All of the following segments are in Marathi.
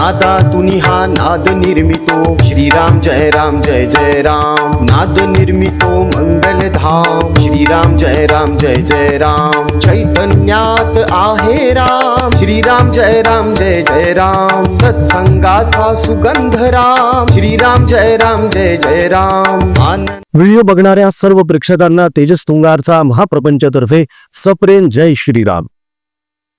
नादा तुनी हा नाद निर्मितो। श्रीराम जय राम जय जय राम। नाद निर्मितो मंगलधाम श्रीराम जय राम जय जय राम। चैतन्यात आहे राम। श्रीराम जय राम जय जय राम। सत्संगाचा सुगंध राम। श्रीराम जय राम जय जय राम। व्हिडिओ बघणाऱ्या सर्व प्रेक्षकांना तेजस तुंगारचा महाप्रपंचतर्फे सप्रेम जय श्रीराम.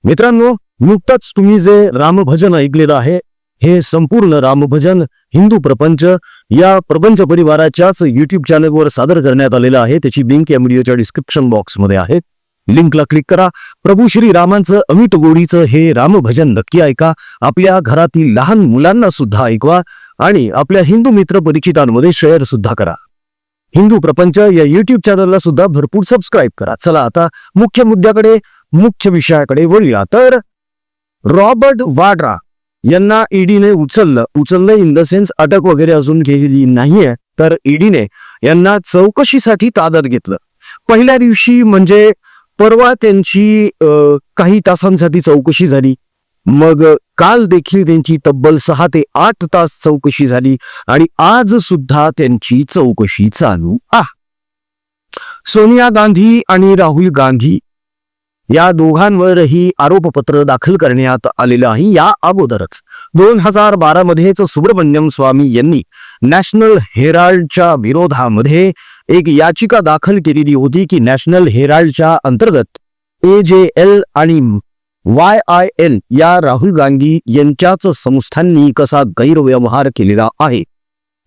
मित्रांनो नुकतंच तुम्ही जे रामभजन ऐकलेलं आहे हे संपूर्ण रामभजन हिंदू प्रपंच या प्रपंच परिवाराच्याच युट्यूब चॅनलवर सादर करण्यात आलेलं आहे. त्याची लिंक या व्हिडिओच्या डिस्क्रिप्शन बॉक्समध्ये आहे. लिंकला क्लिक करा. प्रभू श्री रामांचं अमित गोडीचं हे रामभजन नक्की ऐका. आपल्या घरातील लहान मुलांना सुद्धा ऐकवा आणि आपल्या हिंदू मित्र परिचितांमध्ये शेअर सुद्धा करा. हिंदू प्रपंच या युट्यूब चॅनलला सुद्धा भरपूर सबस्क्राईब करा. चला आता मुख्य मुद्द्याकडे मुख्य विषयाकडे वळूया. तर रॉबर्ट वाड्रा यांना ईडीने उचललं. उचललं इन द सेन्स अटक वगैरे अजून केलेली नाहीये. तर ईडीने यांना चौकशीसाठी ताब्यात घेतलं. पहिल्या दिवशी म्हणजे परवा त्यांची काही तासांसाठी चौकशी झाली. मग काल देखील त्यांची तब्बल सहा ते आठ तास चौकशी झाली आणि आज सुद्धा त्यांची चौकशी चालू आहे. सोनिया गांधी आणि राहुल गांधी या दोघांवरही आरोपपत्र दाखल करण्यात आलेलं आहे. या अगोदरच दोन हजार बारा मध्येच सुब्रमण्यम स्वामी यांनी नॅशनल हेराल्डच्या विरोधामध्ये एक याचिका दाखल केलेली होती की नॅशनल हेराल्डच्या अंतर्गत ए जे एल आणि वाय आय एल या राहुल गांधी यांच्याच संस्थांनी कसा गैरव्यवहार केलेला आहे?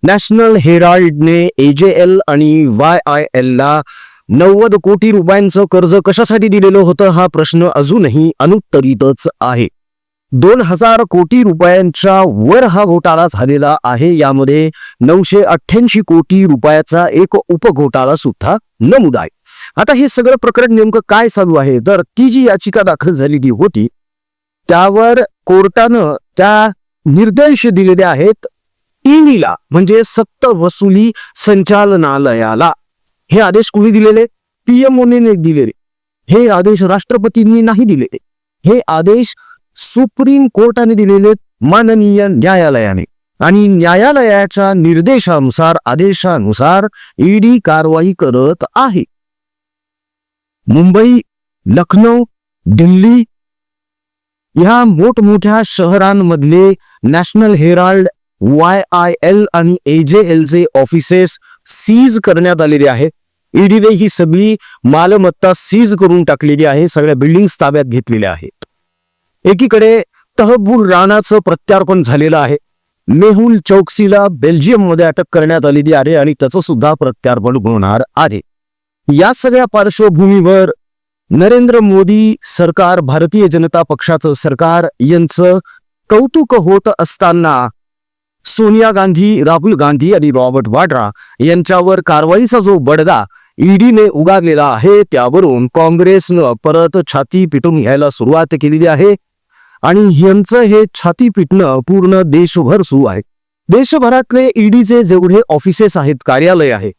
नॅशनल हेराल्डने ए जे एल आणि वाय आय एलला नव्वद कोटी रुपयांचं कर्ज कशासाठी दिलेलं होतं हा प्रश्न अजूनही अनुत्तरितच आहे. दोन हजार कोटी रुपयांच्या वर हा घोटाळा झालेला आहे. यामध्ये नऊशे अठ्ठ्याऐंशी कोटी रुपयाचा एक उपघोटाळा सुद्धा नमूद आहे. आता हे सगळं प्रकरण नेमकं काय चालू आहे? तर ती जी याचिका दाखल झालेली होती त्यावर कोर्टानं त्या निर्देश दिलेले आहेत ईडीला म्हणजे सक्त वसुली संचालनालयाला. हे आदेश कोणी दिलेले? पीएमओने दिलेले. हे आदेश राष्ट्रपतींनी नाही दिलेले. हे आदेश सुप्रीम कोर्टाने दिलेले माननीय न्यायालयाने. आणि न्यायालयाच्या निर्देशानुसार आदेशानुसार ईडी कारवाई करत आहे. मुंबई लखनौ दिल्ली ह्या मोठमोठ्या शहरांमधले national herald Y I L आणि ए जे एलचे ऑफिसेस सीज करण्यात आलेले आहेत ईडीने ही सगळी मालमत्ता सीज करून टाकलेली आहे. सगळ्या बिल्डिंग्स ताब्यात घेतलेल्या आहेत. एकीकडे तहबूर राणाचं प्रत्यार्पण झालेलं आहे. मेहुल चौकसीला बेल्जियममध्ये अटक करण्यात आलेली आहे आणि त्याचं सुद्धा प्रत्यार्पण होणार आहे. या सगळ्या पार्श्वभूमीवर नरेंद्र मोदी सरकार भारतीय जनता पक्षाचं सरकार यांचं कौतुक होत असताना सोनिया गांधी राहुल गांधी आणि रॉबर्ट वाड्रा यांच्यावर कारवाईचा जो बडगा ईडीने उगारलेला आहे त्यावरून काँग्रेसनं परत छाती पिटून घ्यायला सुरुवात केलेली आहे. आणि यांचं हे छाती पिटणं पूर्ण देशभर सुरू आहे. देशभरातले ईडीचे जेवढे ऑफिसेस आहेत कार्यालय आहे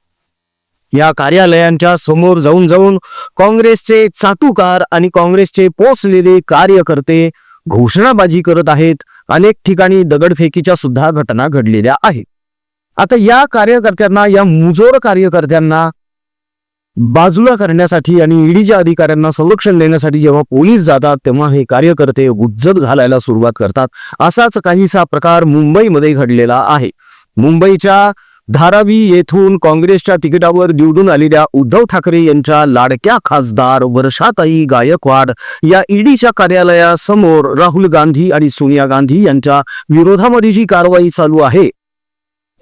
या कार्यालयांच्या समोर जाऊन जाऊन काँग्रेसचे चातुकार आणि काँग्रेसचे पोचलेले कार्यकर्ते घोषणाबाजी करत आहेत. अनेक ठिकाणी दगडफेकीच्या सुद्धा घटना घडलेल्या आहेत. आता या कार्यकर्त्यांना या मुजोर कार्यकर्त्यांना बाजूला करण्यासाठी आणि ईडीच्या अधिकाऱ्यांना संरक्षण देण्यासाठी जेव्हा पोलीस जातात तेव्हा हे कार्यकर्ते गुज्जत घालायला सुरुवात करतात. असाच काहीसा प्रकार मुंबईमध्ये घडलेला आहे. मुंबईच्या धारावी येथून काँग्रेसच्या तिकिटावर निवडून आलेल्या उद्धव ठाकरे यांच्या लाडक्या खासदार वर्षाताई गायकवाड या ईडीच्या कार्यालयासमोर राहुल गांधी आणि सोनिया गांधी यांच्या विरोधामध्ये जी कारवाई चालू आहे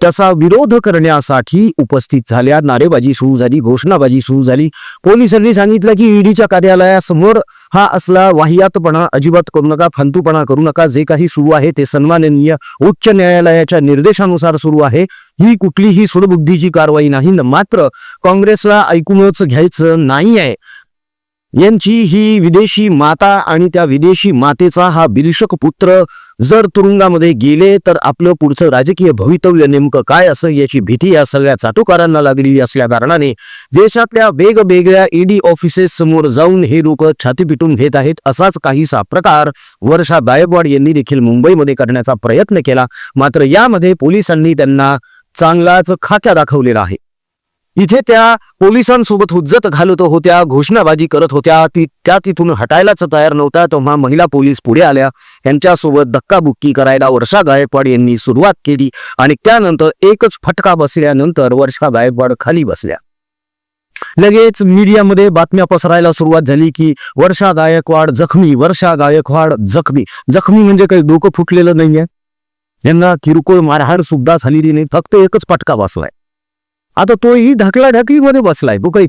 त्याचा विरोध करण्यासाठी उपस्थित झाल्या नारेबाजी सुरू झाली घोषणाबाजी सुरू झाली. पोलिसांनी सांगितलं की ईडीच्या कार्यालयासमोर हा असला वाहियातपणा अजिबात करू नका फंतूपणा करू नका जे काही सुरू आहे ते सन्माननीय उच्च न्यायालयाच्या निर्देशानुसार सुरू आहे. ही कुठलीही सुडबुद्धीची कारवाई नाही मात्र काँग्रेसला ऐकूनच घ्यायचं नाही आहे यांची ही विदेशी माता आणि त्या विदेशी मातेचा हा बिलशक पुत्र जर तुरुंगामध्ये गेले तर आपलं पुढचं राजकीय भवितव्य नेमकं काय असं याची भीती या सगळ्या चाटुकारांना लागलेली असल्या कारणाने देशातल्या वेगवेगळ्या ईडी ऑफिसेस समोर जाऊन हे लोक छाती पिटून घेत आहेत. असाच काहीसा प्रकार वर्षा गायकवाड यांनी देखील मुंबईमध्ये करण्याचा प्रयत्न केला. मात्र यामध्ये पोलिसांनी त्यांना चांगलाच खाक्या दाखवलेला आहे. इथे त्या पोलिसांसोबत हुज्जत घालत होत्या घोषणाबाजी करत होत्या. ती त्या तिथून हटायलाच तयार नव्हत्या तेव्हा महिला पोलीस पुढे आल्या. यांच्यासोबत धक्काबुक्की करायला वर्षा गायकवाड यांनी सुरुवात केली आणि त्यानंतर एकच फटका बसल्यानंतर वर्षा गायकवाड खाली बसल्या. लगेच मीडियामध्ये बातम्या पसरायला सुरुवात झाली की वर्षा गायकवाड जखमी वर्षा गायकवाड जखमी. जखमी म्हणजे काही डोकं फुटलेलं नाहीये. यांना किरकोळ मारहाण सुद्धा झालेली नाही. फक्त एकच फटका बसलाय. आता तोही ढकला ढकलीमध्ये बसलाय. तो काही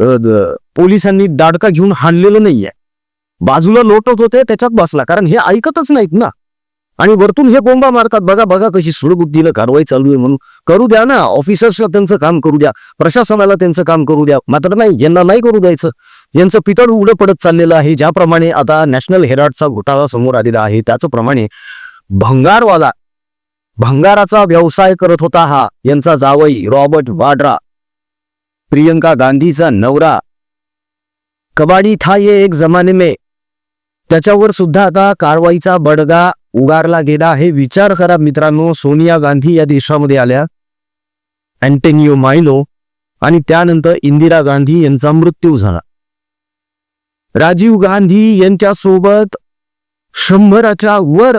द- पोलिसांनी दाडका घेऊन हाणलेलं नाहीये. बाजूला लोटत होते त्याच्यात बसला. कारण हे ऐकतच नाहीत ना. आणि वरतून हे बोंबा मारतात. बघा बघा कशी सुडबुद्धीनं कारवाई चालू आहे म्हणून. करू द्या ना. ऑफिसर्सला त्यांचं काम करू द्या. प्रशासनाला त्यांचं काम करू द्या. मात्र नाही यांना नाही करू द्यायचं. यांचं पितळ उघडं पडत चाललेलं आहे. ज्याप्रमाणे आता नॅशनल हेराल्डचा घोटाळा समोर आलेला आहे त्याचप्रमाणे भंगारवाला भंगाराचा व्यवसाय करत होता हा यांचा जावई रॉबर्ट वाड्रा. प्रियंका गांधीचा नवरा. कबाडी था ये एक जमाने में. त्याच्यावर सुद्धा आता कारवाईचा बडगा उगारला गेला आहे. विचार करा मित्रांनो सोनिया गांधी या देशामध्ये आल्या. अँटेनियो मायनो आणि त्यानंतर इंदिरा गांधी यांचा मृत्यू झाला. राजीव गांधी यांच्यासोबत शंभराच्या वर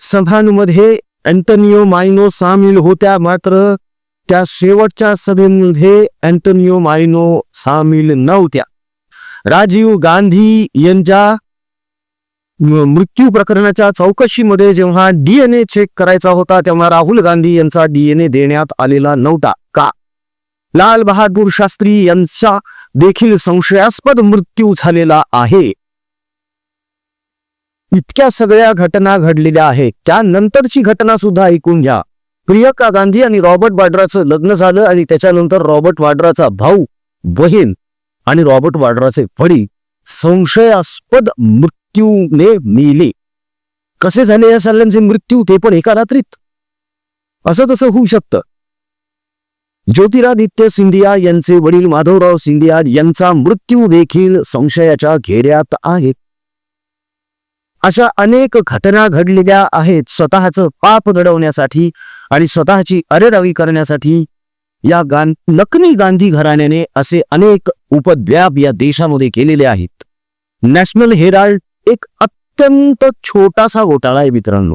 सभांमध्ये अँटोनियो मायनो सामील होत्या मात्र त्या शेवटच्या सभेमध्ये अँटोनियो मायनो सामील नव्हत्या. राजीव गांधी यांच्या मृत्यू प्रकरणाच्या चौकशीमध्ये जेव्हा डीएनए चेक करायचा होता तेव्हा राहुल गांधी यांचा डीएनए देण्यात आलेला नव्हता का? लाल बहादूर शास्त्री यांचा देखील संशयास्पद मृत्यू झालेला आहे. इतक्या सगळ्या घटना घडलेल्या आहेत. त्यानंतरची घटना सुद्धा ऐकून घ्या. प्रियंका गांधी आणि रॉबर्ट वाड्राचं लग्न झालं आणि त्याच्यानंतर रॉबर्ट वाड्राचा भाऊ बहीण आणि रॉबर्ट वाड्राचे वडील संशयास्पद मृत्यूने मेले. कसे झाले या सगळ्यांचे मृत्यू? ते पण एका रात्रीत. असं तसं होऊ शकतं. ज्योतिरादित्य सिंधिया यांचे वडील माधवराव सिंधिया यांचा मृत्यू देखील संशयाच्या घेऱ्यात आहे. अशा अनेक घटना घडलेल्या आहेत स्वतःचं पाप दडवण्यासाठी आणि स्वतःची अरेरावी करण्यासाठी. या गां लखनी गांधी घराण्याने असे अनेक उपद्व्याप या देशामध्ये केलेले आहेत. नॅशनल हेराल्ड एक अत्यंत छोटासा घोटाळा आहे मित्रांनो.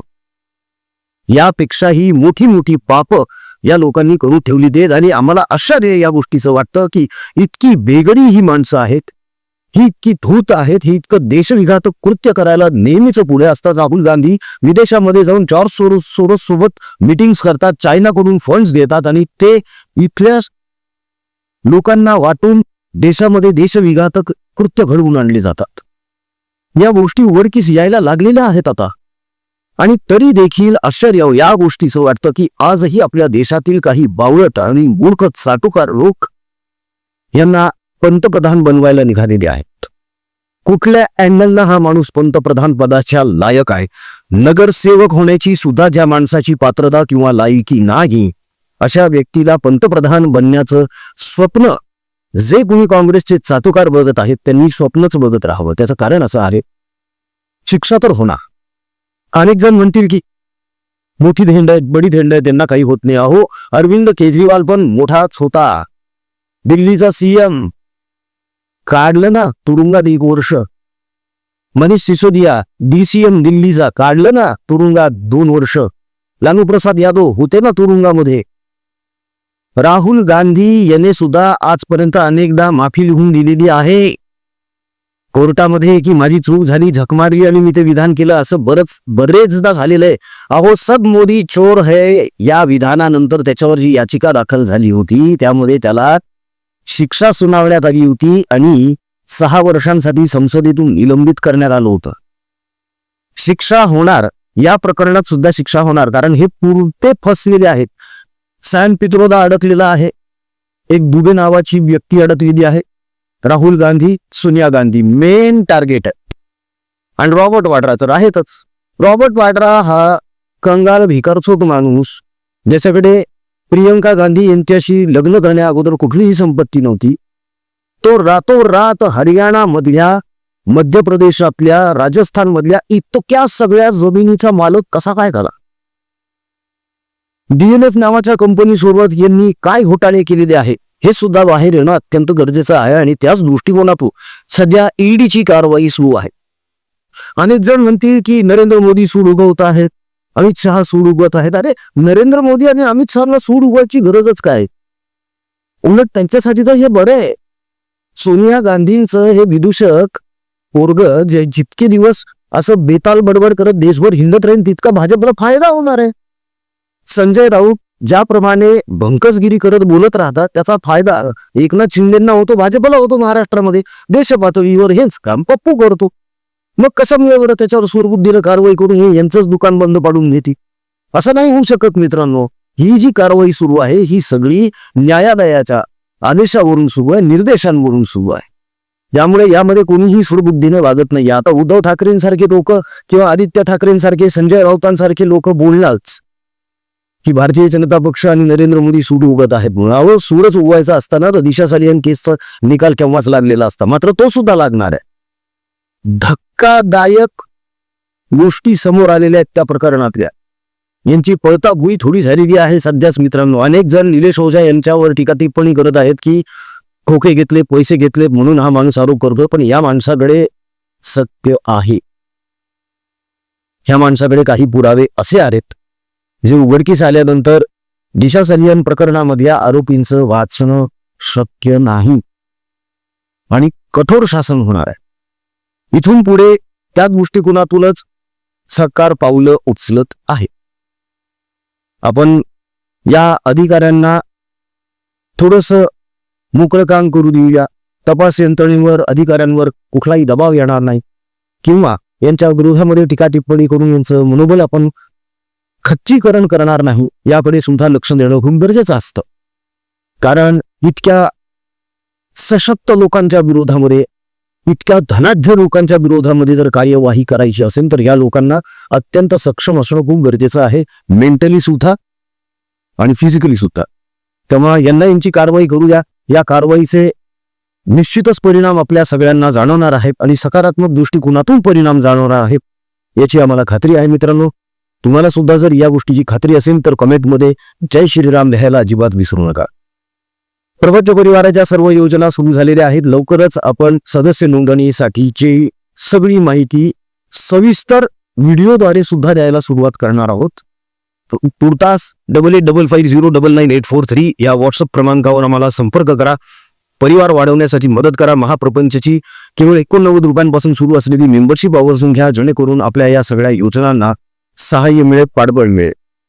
यापेक्षाही मोठी मोठी पाप या लोकांनी करून ठेवली देत आणि आम्हाला आश्चर्य या गोष्टीचं वाटतं की इतकी बेगडी ही माणसं आहेत. ही इतकी धूत आहेत ही इतकं देशविघातक कृत्य करायला नेहमीच पुढे असतात राहुल गांधी. विदेशामध्ये जाऊन जॉर्ज सोरोस सोरोस सोबत मिटिंग्स करतात चायनाकडून फंड्स घेतात आणि ते इथल्या लोकांना वाटून देशामध्ये देशविघातक कृत्य घडवून आणले जातात. या गोष्टी उघडकीस यायला लागलेल्या आहेत आता. आणि तरी देखील आश्चर्य हो, या गोष्टीचं वाटतं की आजही आपल्या देशातील काही बावळट आणि मूर्ख चाटुकार लोक यांना पंतप्रधान बनवायला निघालेले आहे कुठल्या अँगलनं हा माणूस पंतप्रधान पदाच्या लायक आहे? नगरसेवक होण्याची सुद्धा ज्या माणसाची पात्रता किंवा लायकी नाही अशा व्यक्तीला पंतप्रधान बनण्याचं स्वप्न जे कोणी काँग्रेसचे चातुकार बघत आहेत त्यांनी स्वप्नच बघत राहावं. त्याचं कारण असं आहे शिक्षा तर होणार. अनेक जण म्हणतील की मोठी धेंड आहेत बडी धेंड आहे त्यांना काही होत नाही. अहो अरविंद केजरीवाल पण मोठाच होता. दिल्लीचा सीएम काढलं ना तुरुंगात एक वर्ष. मनीष सिसोदिया डीसीएम दिल्लीचा काढलं ना तुरुंगात दोन वर्ष. लालू प्रसाद यादव होते ना तुरुंगामध्ये. राहुल गांधी याने सुद्धा आजपर्यंत अनेकदा माफी लिहून दिलेली आहे. कोर्टामध्ये की माझी चूक झाली झकमारली आणि मी ते विधान केलं असं बरंच बरेचदा झालेलं आहे अहो सब मोदी चोर है या विधानानंतर त्याच्यावर जी याचिका दाखल झाली होती त्यामध्ये त्याला शिक्षा सुनावण्यात आली होती आणि सहा वर्षांसाठी संसदेतून निलंबित करण्यात आलं होतं. शिक्षा होणार या प्रकरणात सुद्धा शिक्षा होणार कारण हे पुरते फसलेले आहेत. सॅन पित्रोदा अडकलेला आहे. एक दुबे नावाची व्यक्ती अडकलेली आहे. Rahul Gandhi Sonia Gandhi main target. आहे आणि रॉबर्ट वाड्रा तर आहेतच. रॉबर्ट वाड्रा हा कंगाल भिकारचोट माणूस ज्याच्याकडे प्रियंका गांधी यांच्याशी लग्न करण्या अगोदर कुठलीही संपत्ती नव्हती. तो रातोरात हरियाणा मधल्या मध्य प्रदेशातल्या राजस्थान मधल्या इतक्या सगळ्या जमिनीचा मालक कसा काय झाला? डीएनएफ नावाच्या कंपनी सोबत यांनी काय घोटाळे केलेले आहे हे सुद्धा बाहेर येणं अत्यंत गरजेचं आहे आणि त्याच दृष्टिकोनातून सध्या ईडीची कारवाई सुरू आहे. अनेक जण म्हणतील की नरेंद्र मोदी सूड उगवत आहेत. अमित शहा सूड उगवत आहेत. अरे नरेंद्र मोदी आणि अमित शहाला सूड उगवायची गरजच काय? उलट त्यांच्यासाठी तर हे बरं आहे. सोनिया गांधींचं हे विदूषक पोरग जे जितके दिवस असं बेताल बडबड करत देशभर हिंडत राहील तितका भाजपला फायदा होणार आहे. संजय राऊत ज्याप्रमाणे भंकसगिरी करत बोलत राहतात त्याचा फायदा एकनाथ शिंदेना होतो भाजपला होतो महाराष्ट्रामध्ये. देश पातळीवर हेच काम पप्पू करतो. मग कसं बरं त्याच्यावर सुरबुद्धीनं कारवाई करून हे यांचंच दुकान बंद पाडून घेते असं नाही होऊ शकत मित्रांनो. ही जी कारवाई सुरू आहे ही सगळी न्यायालयाच्या आदेशावरून सुरू आहे निर्देशांवरून सुरू आहे. त्यामुळे यामध्ये कोणीही सुरबुद्धीने वागत नाही. आता उद्धव ठाकरेंसारखे लोक किंवा आदित्य ठाकरेंसारखे संजय राऊतांसारखे लोक बोलणारच. की भारतीय जनता पक्ष आणि नरेंद्र मोदी सूड उगत आहेत म्हणून. अहो सूडच उगवायचा असताना तर दिशा सालियन केसचा निकाल केव्हाच लागलेला असता? मात्र तो सुद्धा लागणार आहे. धक्कादायक गोष्टी समोर आलेल्या आहेत त्या प्रकरणातल्या यांची पळताभुई थोडी झालेली आहे सध्याच मित्रांनो. अनेक जण निलेश ओझा यांच्यावर टीका टिप्पणी करत आहेत की खोके घेतले पैसे घेतले म्हणून हा माणूस आरोप करतो पण या माणसाकडे सत्य आहे. ह्या माणसाकडे काही पुरावे असे आहेत जे उघडकीस आल्यानंतर दिशा सलियन प्रकरणामधल्या आरोपींचं वाचणं शक्य नाही. आणि कठोर शासन होणार आहे. इथून पुढे त्या दृष्टिकोनातूनच सरकार पावलं उचलत आहे. आपण या अधिकाऱ्यांना थोडस मोकळं काम करू देऊया. तपास यंत्रणेवर अधिकाऱ्यांवर कुठलाही दबाव येणार नाही. किंवा यांच्या विरोधामध्ये टीका टिप्पणी करून यांचं मनोबल आपण खच्चीकरण करणार नाही याकडे सुद्धा लक्ष देणं खूप गरजेचं असतं. कारण इतक्या सशक्त लोकांच्या विरोधामध्ये इतक्या धनाढ्य लोकांच्या विरोधामध्ये जर कार्यवाही करायची असेल तर या लोकांना अत्यंत सक्षम असणं खूप गरजेचं आहे मेंटली सुद्धा आणि फिजिकली सुद्धा. त्यामुळे यांना यांची कारवाई करूया या कारवाईचे निश्चितच परिणाम आपल्या सगळ्यांना जाणवणार आहेत आणि सकारात्मक दृष्टिकोनातून परिणाम जाणवणार आहेत याची आम्हाला खात्री आहे मित्रांनो. तुम्हाला सुद्धा जर या गोष्टीची खात्री असेल तर कमेंटमध्ये जय श्रीराम लिहायला अजिबात विसरू नका. प्रपंच परिवाराच्या सर्व योजना सुरू झालेल्या आहेत. लवकरच आपण सदस्य नोंदणीसाठीची सगळी माहिती सविस्तर व्हिडिओद्वारे सुद्धा द्यायला सुरुवात करणार आहोत. तुर्तास double eight double five zero double nine eight four three या व्हॉट्सअप क्रमांकावर आम्हाला संपर्क करा. परिवार वाढवण्यासाठी मदत करा. महाप्रपंचची केवळ एकोणनव्वद रुपयांपासून सुरू असलेली मेंबरशिप आवर्जून घ्या. जेणेकरून आपल्या या सगळ्या योजनांना सहाय्य मिळेल पाठबळ मिळेल.